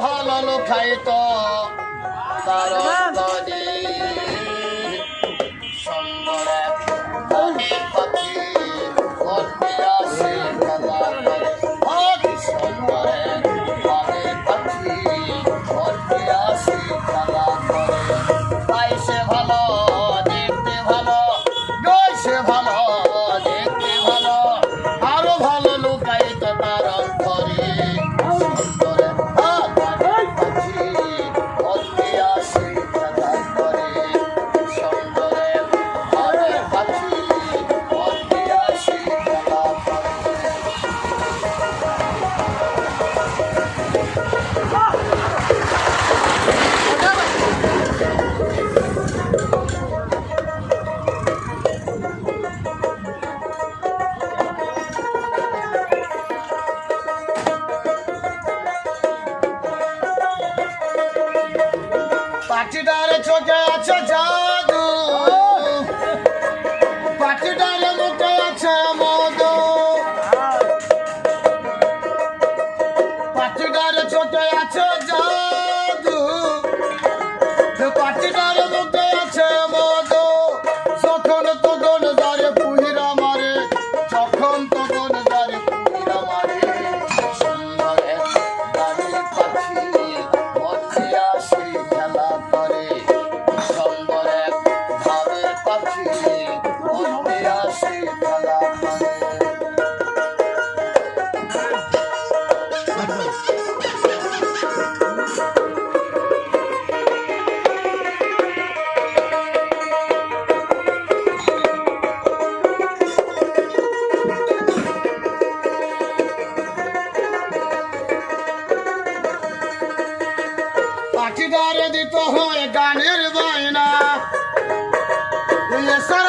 ভালো খাইত। কারণ হ্যাঁ। লাঠিটার চোখে আছে জাদু। পাখিদারে দিত হয় গানের বায়না। সারা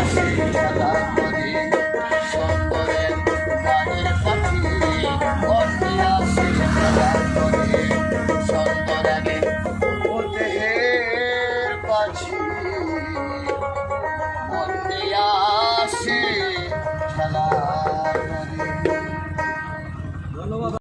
Austin.